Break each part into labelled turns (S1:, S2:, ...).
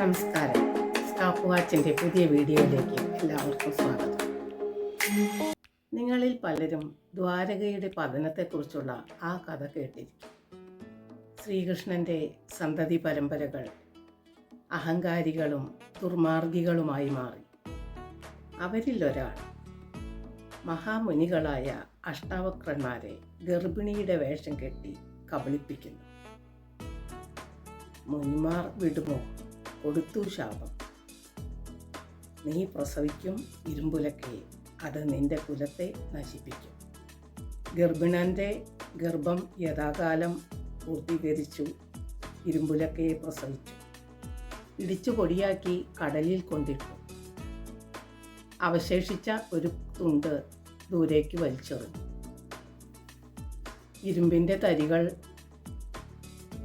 S1: നമസ്കാരം. സ്റ്റോപ്പ് വാച്ചിന്റെ പുതിയ വീഡിയോയിലേക്ക് എല്ലാവർക്കും സ്വാഗതം. നിങ്ങളിൽ പലരും ദ്വാരകയുടെ പതനത്തെക്കുറിച്ചുള്ള ആ കഥ കേട്ടിരിക്കും. ശ്രീകൃഷ്ണന്റെ സന്തതി പരമ്പരകൾ അഹങ്കാരികളും ദുർമാർഗികളുമായി മാറി. അവരിൽ ഒരാൾ മഹാമുനികളായ അഷ്ടാവക്രന്മാരെ ഗർഭിണിയുടെ വേഷം കെട്ടി കബളിപ്പിക്കുന്നു. മുനിമാർ വിടുമോ? കൊടുത്തു ശാപം. നീ പ്രസവിക്കും ഇരുമ്പുലക്കയെ. അത് നിന്റെ കുലത്തെ നശിപ്പിക്കും. ഗർഭിണന്റെ ഗർഭം യഥാകാലം പൂർത്തീകരിച്ചു. ഇരുമ്പുലക്കയെ പ്രസവിച്ചു. ഇടിച്ചു പൊടിയാക്കി കടലിൽ കൊണ്ടിട്ടു. അവശേഷിച്ച ഒരു തുണ്ട് ദൂരേക്ക് വലിച്ചെറിഞ്ഞു. ഇരുമ്പിന്റെ തരികൾ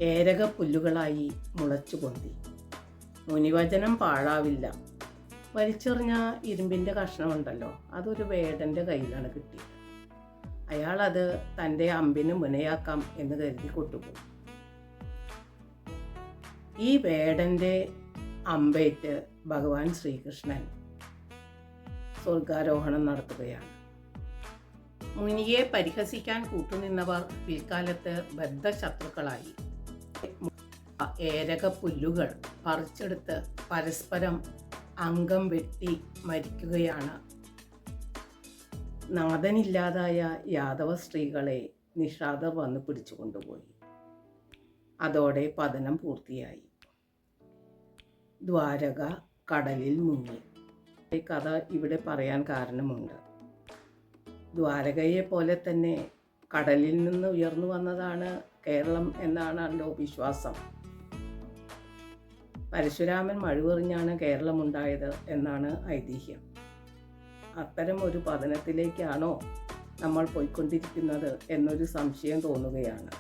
S1: ഏരക പുല്ലുകളായി മുളച്ചു പൊന്തി മുനിവചനം പാഴാവില്ല. വലിച്ചെറിഞ്ഞ ഇരുമ്പിന്റെ കഷ്ണമുണ്ടല്ലോ അതൊരു വേടന്റെ കയ്യിലാണ് കിട്ടിയത്. അയാളത് തന്റെ അമ്പിന് മുനയാക്കാം എന്ന് കരുതി കൊണ്ടുപോയി ഈ വേടന്റെ അമ്പേറ്റ് ഭഗവാൻ ശ്രീകൃഷ്ണൻ സ്വർഗാരോഹണം നടത്തുകയാണ്. മുനിയെ പരിഹസിക്കാൻ കൂട്ടുനിന്നവർ പിൽക്കാലത്ത് ബദ്ധശത്രുക്കളായി. ഏരക പുല്ലുകൾ പറിച്ചെടുത്ത് പരസ്പരം അംഗം വെട്ടി മരിക്കുകയാണ്. നാഥനില്ലാതായ യാദവ സ്ത്രീകളെ നിഷാദ വന്ന് പിടിച്ചുകൊണ്ടുപോയി. അതോടെ പതനം പൂർത്തിയായി. ദ്വാരക കടലിൽ മുങ്ങി. ഈ കഥ ഇവിടെ പറയാൻ കാരണമുണ്ട്. ദ്വാരകയെ പോലെ തന്നെ കടലിൽ നിന്ന് ഉയർന്നു വന്നതാണ് കേരളം എന്നാണല്ലോ വിശ്വാസം. പരശുരാമൻ മഴുവെറിഞ്ഞാണ് കേരളം ഉണ്ടായത് എന്നാണ് ഐതിഹ്യം. അത്തരം ഒരു പതനത്തിലേക്കാണോ നമ്മൾ പോയിക്കൊണ്ടിരിക്കുന്നത് എന്നൊരു സംശയം തോന്നുകയാണ്.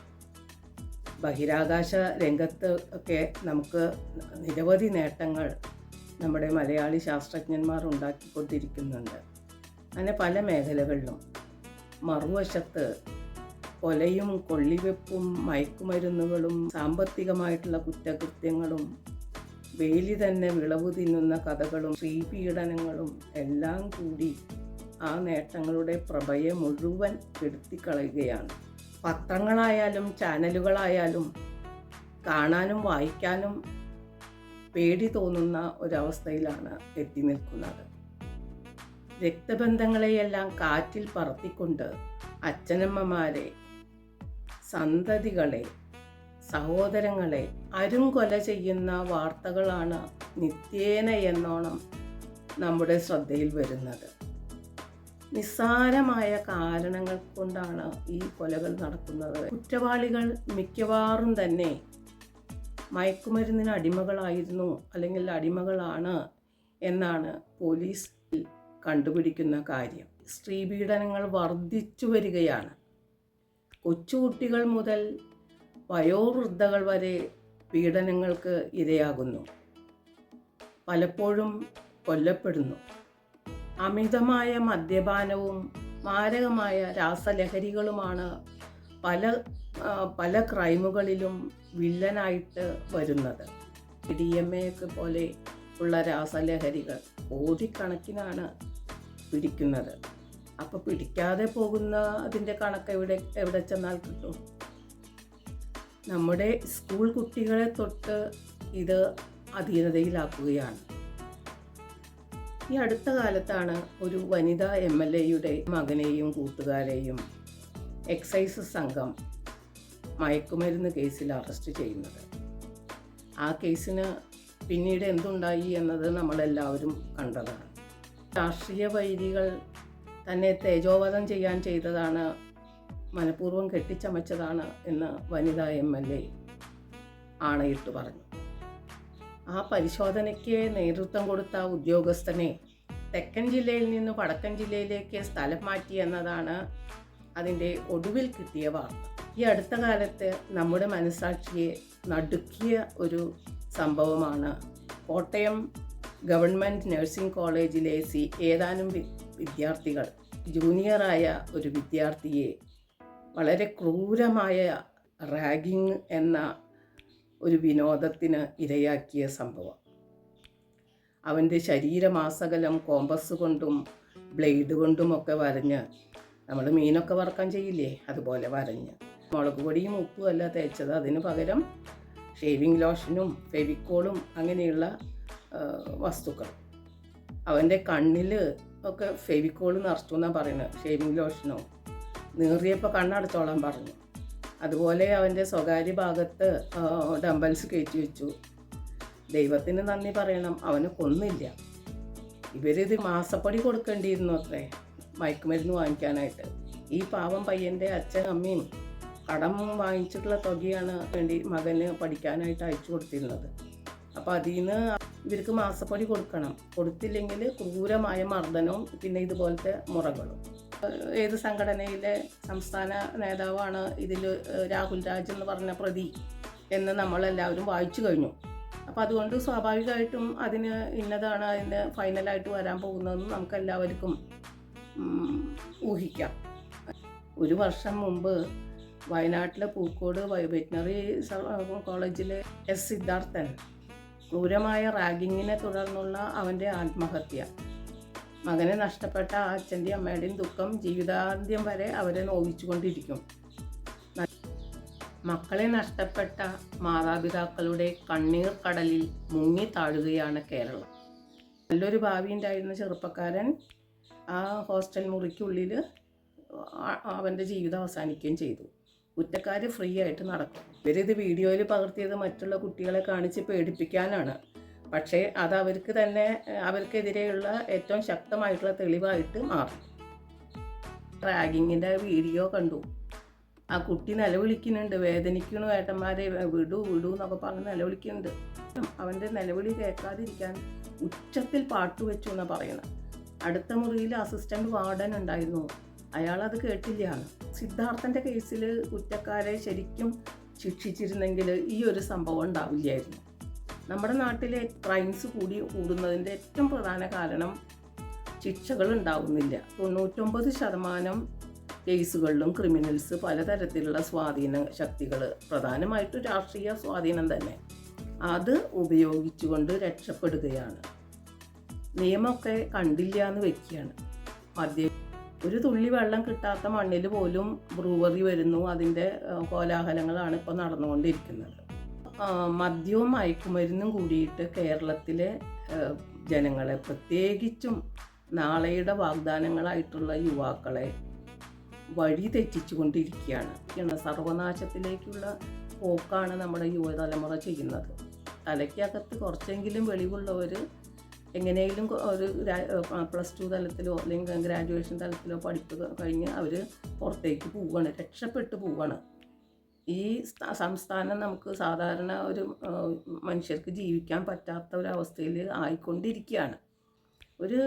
S1: ബഹിരാകാശ രംഗത്ത് ഒക്കെ നമുക്ക് നിരവധി നേട്ടങ്ങൾ നമ്മുടെ മലയാളി ശാസ്ത്രജ്ഞന്മാർ ഉണ്ടാക്കിക്കൊണ്ടിരിക്കുന്നുണ്ട്. അങ്ങനെ പല മേഖലകളിലും മറുവശത്ത് കൊലയും കൊള്ളിവെപ്പും മയക്കുമരുന്നുകളും സാമ്പത്തികമായിട്ടുള്ള കുറ്റകൃത്യങ്ങളും വേലി തന്നെ വിളവ് തിന്നുന്ന കഥകളും സ്ത്രീപീഡനങ്ങളും എല്ലാം കൂടി ആ നേട്ടങ്ങളുടെ പ്രഭയെ മുഴുവൻ കെടുത്തിക്കളയുകയാണ്. പത്രങ്ങളായാലും ചാനലുകളായാലും കാണാനും വായിക്കാനും പേടി തോന്നുന്ന ഒരവസ്ഥയിലാണ് എത്തി നിൽക്കുന്നത്. രക്തബന്ധങ്ങളെയെല്ലാം കാറ്റിൽ പറത്തിക്കൊണ്ട് അച്ഛനമ്മമാരെ സന്തതികളെ സഹോദരങ്ങളെ അരുംകൊല ചെയ്യുന്ന വാർത്തകളാണ് നിത്യേന എന്നോണം നമ്മുടെ ശ്രദ്ധയിൽ വരുന്നത്. നിസ്സാരമായ കാരണങ്ങൾ കൊണ്ടാണ് ഈ കൊലകൾ നടക്കുന്നത്. കുറ്റവാളികൾ മിക്കവാറും തന്നെ മയക്കുമരുന്നിന് അടിമകളായിരുന്നു അല്ലെങ്കിൽ അടിമകളാണ് എന്നാണ് പോലീസ് കണ്ടുപിടിക്കുന്ന കാര്യം. സ്ത്രീപീഡനങ്ങൾ വർദ്ധിച്ചു വരികയാണ്. കൊച്ചുകുട്ടികൾ മുതൽ വയോവൃദ്ധകൾ വരെ പീഡനങ്ങൾക്ക് ഇരയാകുന്നു. പലപ്പോഴും കൊല്ലപ്പെടുന്നു. അമിതമായ മദ്യപാനവും മാരകമായ രാസലഹരികളുമാണ് പല പല ക്രൈമുകളിലും വില്ലനായിട്ട് വരുന്നത്. ഡി എം എയൊക്കെ പോലെ ഉള്ള രാസലഹരികൾ കോടിക്കണക്കിനാണ് പിടിക്കുന്നത്. അപ്പോൾ പിടിക്കാതെ പോകുന്ന അതിന്റെ കണക്ക് എവിടെ എവിടെ ചെന്നാൽ കിട്ടും? നമ്മുടെ സ്കൂൾ കുട്ടികളെ തൊട്ട് ഇത് അധീനതയിലാക്കുകയാണ്. ഈ അടുത്ത കാലത്താണ് ഒരു വനിതാ എം എൽ എയുടെ മകനെയും കൂട്ടുകാരെയും എക്സൈസ് സംഘം മയക്കുമരുന്ന് കേസിൽ അറസ്റ്റ് ചെയ്യുന്നത്. ആ കേസിന് പിന്നീട് എന്തുണ്ടായി എന്നത് നമ്മളെല്ലാവരും കണ്ടതാണ്. രാഷ്ട്രീയ വൈദികൾ തന്നെ തേജോവധം ചെയ്യാൻ ചെയ്തതാണ് മനഃപൂർവം കെട്ടിച്ചമച്ചതാണ് എന്ന് വനിതാ എം എൽ എ ആണയിട്ട് പറഞ്ഞു. ആ പരിശോധനയ്ക്ക് നേതൃത്വം കൊടുത്ത ഉദ്യോഗസ്ഥനെ തെക്കൻ ജില്ലയിൽ നിന്ന് വടക്കൻ ജില്ലയിലേക്ക് സ്ഥലം മാറ്റി എന്നതാണ് അതിന്റെ ഒടുവിൽ കിട്ടിയ വാർത്ത. ഈ അടുത്ത കാലത്ത് നമ്മുടെ മനസാക്ഷിയെ നടുക്കിയ ഒരു സംഭവമാണ് കോട്ടയം ഗവൺമെന്റ് നഴ്സിംഗ് കോളേജിലെ സി ഏതാനും വിദ്യാർത്ഥികൾ ജൂനിയറായ ഒരു വിദ്യാർത്ഥിയെ വളരെ ക്രൂരമായ റാഗിങ് എന്ന ഒരു വിനോദത്തിന് ഇരയാക്കിയ സംഭവം. അവന്റെ ശരീരമാസകലം കോമ്പസ് കൊണ്ടും ബ്ലേഡ് കൊണ്ടും ഒക്കെ വരഞ്ഞ് നമ്മൾ മീനൊക്കെ വറക്കാൻ ചെയ്യില്ലേ? അതുപോലെ വരഞ്ഞ്. മുളക് പൊടിയും ഉപ്പും അല്ല തേച്ചത് അതിന് പകരം ഷേവിങ് ലോഷനും ഫെവിക്കോളും അങ്ങനെയുള്ള വസ്തുക്കൾ. അവന്റെ കണ്ണിൽ ഒക്കെ ഫെവിക്കോൾ നിറച്ചു എന്നാണ് പറയുന്നത്. ഷേവിങ് ലോഷനോ നീറിയപ്പോൾ കണ്ണടച്ചോളാൻ പറഞ്ഞു. അതുപോലെ അവന്റെ സ്വകാര്യ ഭാഗത്ത് ഡംബൽസ് കയറ്റി വെച്ചു. ദൈവത്തിന് നന്ദി പറയണം. അവന് കൊന്നില്ല. ഇവരിത് മാസപ്പടി കൊടുക്കേണ്ടിയിരുന്നു അത്രേ. മയക്കുമരുന്ന് വാങ്ങിക്കാനായിട്ട്. ഈ പാവം പയ്യന്റെ അച്ഛൻ അമ്മയും കടം വാങ്ങിച്ചിട്ടുള്ള തുകയാണ് വേണ്ടി മകന് പഠിക്കാനായിട്ട് അയച്ചു കൊടുത്തിരുന്നത്. അപ്പോൾ അതിൽ നിന്ന് ഇവർക്ക് മാസപ്പടി കൊടുക്കണം. കൊടുത്തില്ലെങ്കിൽ ക്രൂരമായ മർദ്ദനവും പിന്നെ ഇതുപോലത്തെ മുറകളും. ഏത് സംഘടനയിലെ സംസ്ഥാന നേതാവാണ് ഇതിൽ രാഹുൽ രാജ് എന്ന് പറഞ്ഞ പ്രതി എന്ന് നമ്മളെല്ലാവരും വായിച്ചു കഴിഞ്ഞു. അപ്പം അതുകൊണ്ട് സ്വാഭാവികമായിട്ടും അതിന് ഇന്നതാണ് അതിന് ഫൈനലായിട്ട് വരാൻ പോകുന്നതെന്ന് നമുക്ക് എല്ലാവർക്കും ഊഹിക്കാം. ഒരു വർഷം മുമ്പ് വയനാട്ടിലെ പൂക്കോട് വെറ്റിനറി കോളേജിലെ എസ് സിദ്ധാർത്ഥൻ ക്രൂരമായ റാഗിങ്ങിനെ തുടർന്നുള്ള അവന്റെ ആത്മഹത്യ. മകനെ നഷ്ടപ്പെട്ട ആ അച്ഛന്റെയും അമ്മയുടെയും ദുഃഖം ജീവിതാന്ത്യം വരെ അവരെ നോവിച്ചുകൊണ്ടിരിക്കും. മക്കളെ നഷ്ടപ്പെട്ട മാതാപിതാക്കളുടെ കണ്ണീർ കടലിൽ മുങ്ങി താഴുകയാണ് കേരളം. നല്ലൊരു ഭാവി ഉണ്ടായിരുന്ന ചെറുപ്പക്കാരൻ ആ ഹോസ്റ്റൽ മുറിക്കുള്ളിൽ അവന്റെ ജീവിതം അവസാനിക്കുകയും ചെയ്തു. കുറ്റക്കാർ ഫ്രീ ആയിട്ട് നടക്കും. ഇവരിത് വീഡിയോയിൽ പകർത്തിയത് മറ്റുള്ള കുട്ടികളെ കാണിച്ച് പേടിപ്പിക്കാനാണ്. പക്ഷേ അത് അവർക്ക് തന്നെ അവർക്കെതിരെയുള്ള ഏറ്റവും ശക്തമായിട്ടുള്ള തെളിവായിട്ട് മാറും. റാഗിങ്ങിന്റെ വീഡിയോ കണ്ടു. ആ കുട്ടി നിലവിളിക്കുന്നുണ്ട്. വേദനിക്കണു ഏട്ടന്മാരെ വിടൂ വിടൂ എന്നൊക്കെ പറഞ്ഞ് നിലവിളിക്കുന്നുണ്ട്. അവന്റെ നിലവിളി കേൾക്കാതിരിക്കാൻ ഉച്ചത്തിൽ പാട്ട് വെച്ചു എന്നാണ് പറയുന്നത്. അടുത്ത മുറിയിൽ അസിസ്റ്റന്റ് വാർഡൻ ഉണ്ടായിരുന്നു. അയാൾ അത് സിദ്ധാർത്ഥന്റെ കേസിൽ കുറ്റക്കാരെ ശരിക്കും ശിക്ഷിച്ചിരുന്നെങ്കിൽ ഈ ഒരു സംഭവം ഉണ്ടാവില്ലായിരുന്നു. നമ്മുടെ നാട്ടിലെ ക്രൈംസ് കൂടി കൂടുന്നതിന്റെ ഏറ്റവും പ്രധാന കാരണം ശിക്ഷകൾ ഉണ്ടാവുന്നില്ല. തൊണ്ണൂറ്റൊമ്പത് ശതമാനം കേസുകളിലും ക്രിമിനൽസ് പലതരത്തിലുള്ള സ്വാധീന ശക്തികൾ പ്രധാനമായിട്ടും രാഷ്ട്രീയ സ്വാധീനം തന്നെ. അത് ഉപയോഗിച്ചുകൊണ്ട് രക്ഷപ്പെടുകയാണ്. നിയമമൊക്കെ കണ്ടില്ല എന്ന് വെക്കുകയാണ്. മദ്യ ഒരു തുള്ളി വെള്ളം കിട്ടാത്ത മണ്ണിൽ പോലും ബ്രൂവറി വരുന്നു. അതിന്റെ കോലാഹലങ്ങളാണ് ഇപ്പോൾ നടന്നുകൊണ്ടിരിക്കുന്നത്. മദ്യവും മയക്കുമരുന്നും കൂടിയിട്ട് കേരളത്തിലെ ജനങ്ങളെ പ്രത്യേകിച്ചും നാളെയുടെ വാഗ്ദാനങ്ങളായിട്ടുള്ള യുവാക്കളെ വഴി തെറ്റിച്ചുകൊണ്ടിരിക്കുകയാണ്. കൊണ്ടിരിക്കുകയാണ് സർവനാശത്തിലേക്കുള്ള പോക്കാണ് നമ്മുടെ യുവതലമുറ ചെയ്യുന്നത്. തലയ്ക്കകത്ത് കുറച്ചെങ്കിലും വെളിവുള്ളവർ എങ്ങനെയെങ്കിലും ഒരു പ്ലസ് ടു തലത്തിലോ അല്ലെങ്കിൽ ഗ്രാജുവേഷൻ തലത്തിലോ പഠിപ്പ് കഴിഞ്ഞ് അവർ പുറത്തേക്ക് പോവുകയാണ് രക്ഷപ്പെട്ടു പോവുകയാണ്. ഈ സ്ഥാ- സംസ്ഥാനം നമുക്ക് സാധാരണ ഒരു മനുഷ്യർക്ക് ജീവിക്കാൻ പറ്റാത്ത ഒരവസ്ഥയിൽ ആയിക്കൊണ്ടിരിക്കുകയാണ് ഒരു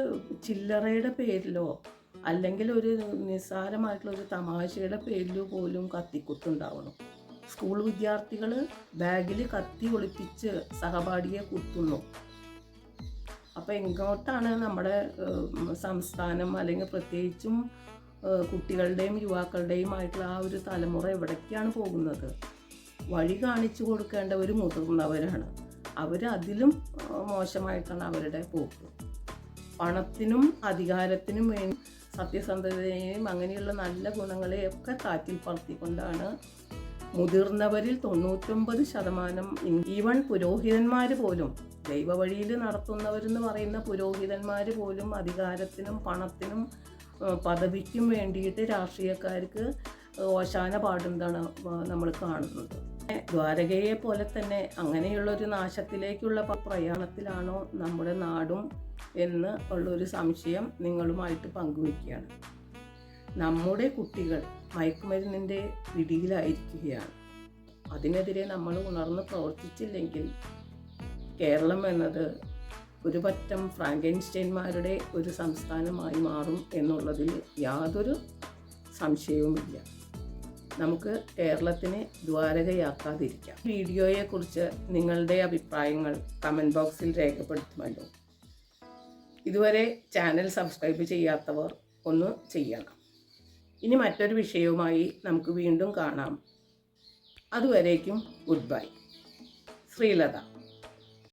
S1: ചില്ലറയുടെ പേരിലോ അല്ലെങ്കിൽ ഒരു നിസ്സാരമായിട്ടുള്ള ഒരു തമാശയുടെ പേരിലോ പോലും കത്തിക്കുത്തുണ്ടാവണം. സ്കൂൾ വിദ്യാർത്ഥികൾ ബാഗിൽ കത്തി ഒളിപ്പിച്ച് സഹപാഠിയെ കുത്തുന്നു. അപ്പോൾ എങ്ങോട്ടാണ് നമ്മുടെ സംസ്ഥാനം അല്ലെങ്കിൽ പ്രത്യേകിച്ചും കുട്ടികളുടെയും യുവാക്കളുടെയും ആയിട്ടുള്ള ആ ഒരു തലമുറ എവിടേക്കാണ് പോകുന്നത്? വഴി കാണിച്ചു കൊടുക്കേണ്ടവർ മുതിർന്നവരാണ്. അവർ അതിലും മോശമായിട്ടാണ് അവരുടെ പോക്ക്. പണത്തിനും അധികാരത്തിനും വേണ്ടി സത്യസന്ധതയെയും അങ്ങനെയുള്ള നല്ല ഗുണങ്ങളെയൊക്കെ കാറ്റിൽ പറത്തിക്കൊണ്ടാണ് മുതിർന്നവരിൽ തൊണ്ണൂറ്റൊമ്പത് ശതമാനം ഈവൺ പുരോഹിതന്മാർ പോലും ദൈവവഴിയിൽ നടത്തുന്നവരെന്ന് പറയുന്ന പുരോഹിതന്മാർ പോലും അധികാരത്തിനും പണത്തിനും പദവിക്കും വേണ്ടിയിട്ട് രാഷ്ട്രീയക്കാർക്ക് ഓശാന പാടുന്നതാണ് നമ്മൾ കാണുന്നത്. ദ്വാരകയെ പോലെ തന്നെ അങ്ങനെയുള്ള ഒരു നാശത്തിലേക്കുള്ള പ്രയാണത്തിലാണോ നമ്മുടെ നാടും എന്ന് ഉള്ളൊരു സംശയം നിങ്ങളുമായിട്ട് പങ്കുവയ്ക്കുകയാണ് നമ്മുടെ കുട്ടികൾ മയക്കുമരുന്നിന്റെ പിടിയിലായിരിക്കുകയാണ്. അതിനെതിരെ നമ്മൾ ഉണർന്ന് പ്രവർത്തിച്ചില്ലെങ്കിൽ കേരളം എന്നത് ഒരു പറ്റം ഫ്രാങ്കൻസ്റ്റൈൻമാരുടെ ഒരു സംസ്ഥാനമായി മാറും എന്നുള്ളതിൽ യാതൊരു സംശയവുമില്ല. നമുക്ക് കേരളത്തിനെ ദ്വാരകയാക്കാതിരിക്കാം. വീഡിയോയെക്കുറിച്ച് നിങ്ങളുടെ അഭിപ്രായങ്ങൾ കമന്റ് ബോക്സിൽ രേഖപ്പെടുത്തുമല്ലോ. ഇതുവരെ ചാനൽ സബ്സ്ക്രൈബ് ചെയ്യാത്തവർ ഒന്ന് ചെയ്യണം. ഇനി മറ്റൊരു വിഷയവുമായി നമുക്ക് വീണ്ടും കാണാം. അതുവരേക്കും ഗുഡ് ബൈ. ശ്രീലത.